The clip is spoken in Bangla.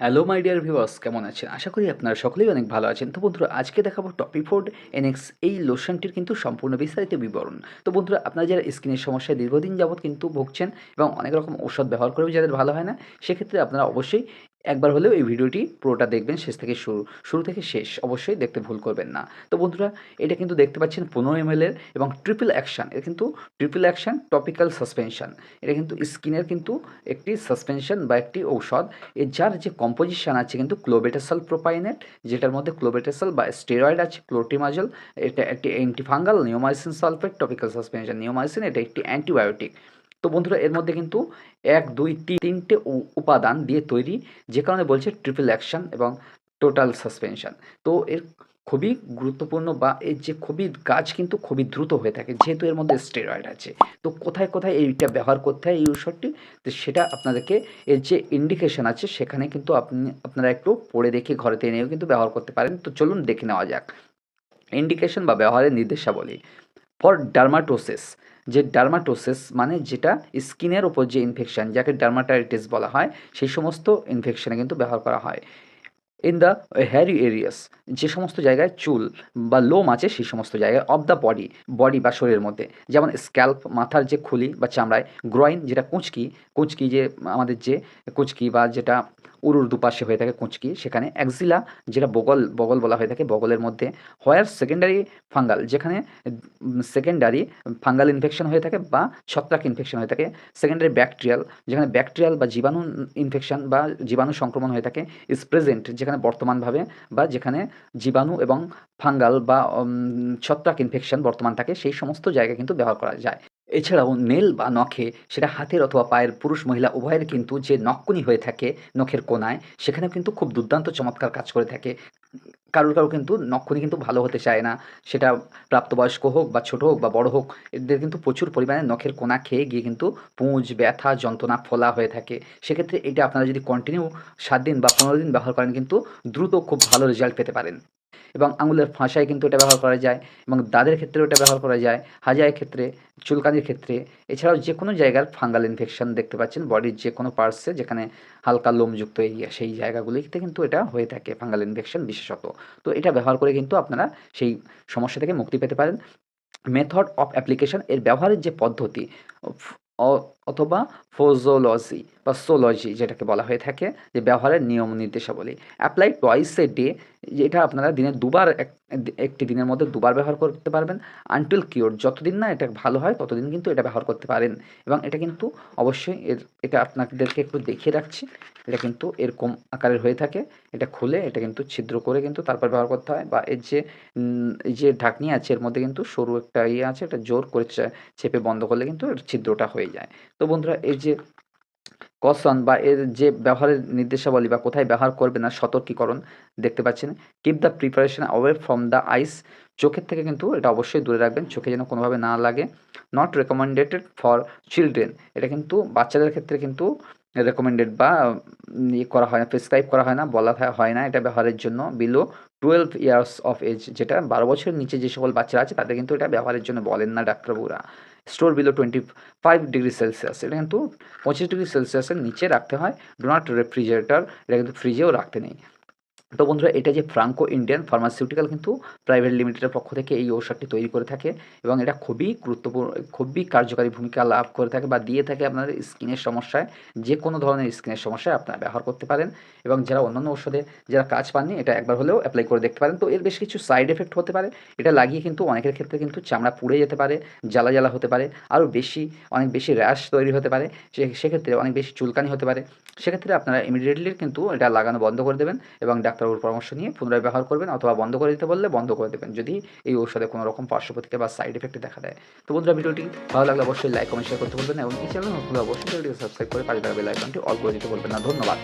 হ্যালো মাই ডিয়ার ভিউয়ার্স কেমন আছেন? আশা করি আপনারা সকলেই অনেক ভালো আছেন। তো বন্ধুরা, আজকে দেখাবো টপি ফোর্ড এনএক্স এই লোশনটির কিন্তু সম্পূর্ণ বিস্তারিত বিবরণ। তো বন্ধুরা, আপনারা যারা স্কিনের সমস্যায় দীর্ঘদিন যাবৎ কিন্তু ভুগছেন এবং অনেক রকম ঔষধ ব্যবহার করেও যাদের ভালো হয় না, সেক্ষেত্রে আপনারা অবশ্যই একবার হলেও এই ভিডিওটি পুরোটা দেখবেন, শেষ থেকে শুরু শুরু থেকে শেষ। অবশ্যই দেখতে ভুল করবেন না। তো বন্ধুরা, এটা কিন্তু দেখতে পাচ্ছেন পনেরো এম এর এবং ট্রিপল অ্যাকশান এটা কিন্তু ট্রিপল অ্যাকশান টপিক্যাল সাসপেনশন এটা কিন্তু স্কিনের কিন্তু একটি সাসপেনশন বা একটি ঔষধ। এর যার যে কম্পোজিশন আছে কিন্তু ক্লোবেটাসল প্রোপাইনেট যেটার মধ্যে ক্লোবেটাসল বা স্টেরয়েড আছে ক্লোটিমাজল এটা একটি antifungal neomycin sulphate topical suspension neomycin এটা একটি অ্যান্টিবায়োটিক তো বন্ধুরা, এর মধ্যে কিন্তু এক, দুই, তিন, তিনটে উপাদান দিয়ে তৈরি যে কারণে বলছে ট্রিপল অ্যাকশন এবং টোটাল সাসপেনশন তো এর খুবই গুরুত্বপূর্ণ বা এর যে খুবই কাজ কিন্তু খুবই দ্রুত হয়ে থাকে, যেহেতু এর মধ্যে স্টেরয়েড আছে। তো কোথায় কোথায় এইটা ব্যবহার করতে হয় এই ঔষধটি? তো সেটা আপনাদেরকে এর যে ইন্ডিকেশন আছে সেখানে কিন্তু আপনি, আপনারা একটু পড়ে দেখে ঘরেতে এনেও কিন্তু ব্যবহার করতে পারেন। তো চলুন দেখে নেওয়া যাক। ইন্ডিকেশন বা ব্যবহারের নির্দেশাবলী। ফর ডার্মাটোসিস যে ডার্মাটোসিস মানে যেটা স্কিনের ওপর যে ইনফেকশন যাকে ডার্মাটাইটিস বলা হয়, সেই সমস্ত ইনফেকশানে কিন্তু ব্যবহার করা হয়। ইন দ্য হ্যারি এরিয়াস যে সমস্ত জায়গায় চুল বা লোম আছে, সেই সমস্ত জায়গায় অফ দ্য বডি বডি বা শরীরের মধ্যে। যেমন স্ক্যাল্প মাথার যে খুলি বা চামড়ায় গ্রয়েন যেটা কুঁচকি কুঁচকি যে আমাদের যে কুঁচকি বা যেটা উরুর দুপাশে হয়ে থাকে কুঁচকি। সেখানে অ্যাক্সিলা যেটা বগল বগল বলা হয়ে থাকে, বগলের মধ্যে হোয়ার সেকেন্ডারি ফাঙ্গাল যেখানে সেকেন্ডারি ফাঙ্গাল ইনফেকশন হয়ে থাকে বা ছত্রাক ইনফেকশন হয়ে থাকে। সেকেন্ডারি ব্যাকটেরিয়াল যেখানে ব্যাকটেরিয়াল বা জীবাণু ইনফেকশন বা জীবাণু সংক্রমণ হয়ে থাকে ইজ প্রেজেন্ট যেখানে বর্তমানভাবে বা যেখানে জীবাণু এবং ফাঙ্গাল বা ছত্রাক ইনফেকশন বর্তমান থাকে, সেই সমস্ত জায়গা কিন্তু ব্যবহার করা যায়। এছাড়াও নেল বা নখে সেটা হাতের অথবা পায়ের পুরুষ মহিলা উভয়ের কিন্তু যে নখকুনি হয়ে থাকে নখের কোনায়, সেখানেও কিন্তু খুব দুর্দান্ত চমৎকার কাজ করে থাকে। কারোর কারও কিন্তু নখকুনি কিন্তু ভালো হতে চায় না। সেটা প্রাপ্তবয়স্ক হোক বা ছোট হোক বা বড় হোক, এদের কিন্তু প্রচুর পরিমাণে নখের কোনা খেয়ে গিয়ে কিন্তু পুঁজ, ব্যথা, যন্ত্রণা ফোলা হয়ে থাকে। সেক্ষেত্রে এটা আপনারা যদি কন্টিনিউ সাত দিন বা পনেরো দিন ব্যবহার করেন কিন্তু দ্রুত খুব ভালো রেজাল্ট পেতে পারেন। এবং আঙুলের ফাঁসায় কিন্তু এটা ব্যবহার করা যায় এবং দাঁতের ক্ষেত্রেও এটা ব্যবহার করা যায় হাজারের ক্ষেত্রে, চুলকানির ক্ষেত্রে। এছাড়াও যে কোনো জায়গার ফাঙ্গাল ইনফেকশন দেখতে পাচ্ছেন বডির যে কোনো পার্টসে যেখানে হালকা লোমযুক্ত এরিয়া সেই জায়গাগুলিতে কিন্তু এটা হয়ে থাকে ফাঙ্গাল ইনফেকশন বিশেষত। তো এটা ব্যবহার করে কিন্তু আপনারা সেই সমস্যা থেকে মুক্তি পেতে পারেন। মেথড অফ অ্যাপ্লিকেশন এর ব্যবহারের যে পদ্ধতি, অথবা ফোজোলজি বা সোলজি যেটাকে বলা হয়ে থাকে, যে ব্যবহারের নিয়ম নির্দেশাবলী। অ্যাপ্লাই টয়েস এ ডে যেটা আপনারা দিনে দুবার এক- একটি দিনের মধ্যে দুবার ব্যবহার করতে পারবেন। আনটিল কিওর যতদিন না এটা ভালো হয়, ততদিন কিন্তু এটা ব্যবহার করতে পারেন। এবং এটা কিন্তু অবশ্যই এর, এটা আপনাদেরকে একটু দেখিয়ে রাখছি। এটা কিন্তু এরকম আকারের হয়ে থাকে। এটা খুলে, এটা কিন্তু ছিদ্র করে কিন্তু তারপর ব্যবহার করতে হয়। বা এর যে যে ঢাকনি আছে, এর মধ্যে কিন্তু সরু একটা ইয়ে আছে, এটা জোর করে চেপে বন্ধ করলে কিন্তু ছিদ্রটা হয়ে যায়। তো বন্ধুরা, এই যে কসন বা এর যে ব্যবহারের নির্দেশাবলী বা কোথায় ব্যবহার করবে না সতর্কীকরণ দেখতে পাচ্ছেন। Keep the preparation away from the eyes চোখের থেকে কিন্তু এটা অবশ্যই দূরে রাখবেন, চোখে যেন কোনোভাবে না লাগে। নট রেকমেন্ডেড ফর চিলড্রেন এটা কিন্তু বাচ্চাদের ক্ষেত্রে কিন্তু রেকমেন্ডেড বা ইয়ে করা হয় না প্রেসক্রাইব করা হয় না, বলা হয়- হয় না এটা ব্যবহারের জন্য। Below twelve years of age যেটা বারো বছরের নিচে যে সকল বাচ্চারা আছে তাদের কিন্তু এটা ব্যবহারের জন্য বলেন না ডাক্তারবাবুরা। Store below twenty five degree Celsius এটা কিন্তু পঁচিশ ডিগ্রি সেলসিয়াসের নিচে রাখতে হয়। ডো নট রেফ্রিজারেটার এটা কিন্তু ফ্রিজেও রাখতে নেই। তো বন্ধুরা, এটা যে ফ্রাঙ্কো ইন্ডিয়ান ফার্মাসিউটিক্যাল কিন্তু প্রাইভেট লিমিটেডের পক্ষ থেকে এই ঔষধটি তৈরি করে থাকে এবং এটা খুবই গুরুত্বপূর্ণ, খুবই কার্যকারী ভূমিকা লাভ করে থাকে বা দিয়ে থাকে আপনাদের স্কিনের সমস্যায়। যে কোনো ধরনের স্কিনের সমস্যায় আপনারা ব্যবহার করতে পারেন এবং যারা অন্যান্য ঔষধে যারা কাজ পাননি, এটা একবার হলেও অ্যাপ্লাই করে দেখতে পারেন। তো এর বেশ কিছু সাইড এফেক্ট হতে পারে। এটা লাগিয়ে কিন্তু অনেকের ক্ষেত্রে কিন্তু চামড়া পুড়ে যেতে পারে, জ্বালা জ্বালা হতে পারে, আরও বেশি, অনেক বেশি র্যাশ তৈরি হতে পারে সেক্ষেত্রে অনেক বেশি চুলকানি হতে পারে। সেক্ষেত্রে আপনারা ইমিডিয়েটলি কিন্তু এটা লাগানো বন্ধ করে দেবেন এবং ডাক্তারবাবুর পরামর্শ নিয়ে পুনরায় ব্যবহার করবেন অথবা বন্ধ করে দিতে বললে বন্ধ করে দেবেন, যদি এই ঔষধে কোনো রকম পার্শ্বপ্রতিক্রিয়া বা সাইড এফেক্ট দেখা দেয়। তো বন্ধুরা, ভিডিওটি ভালো লাগলে অবশ্যই লাইক কমেন্ট শেয়ার করতে বলবেন এবং এই চ্যানেল অবশ্যই সাবস্ক্রাইব করে পাশে থাকা বেল আইকনটি অল করে দিতে বলবেন না। ধন্যবাদ।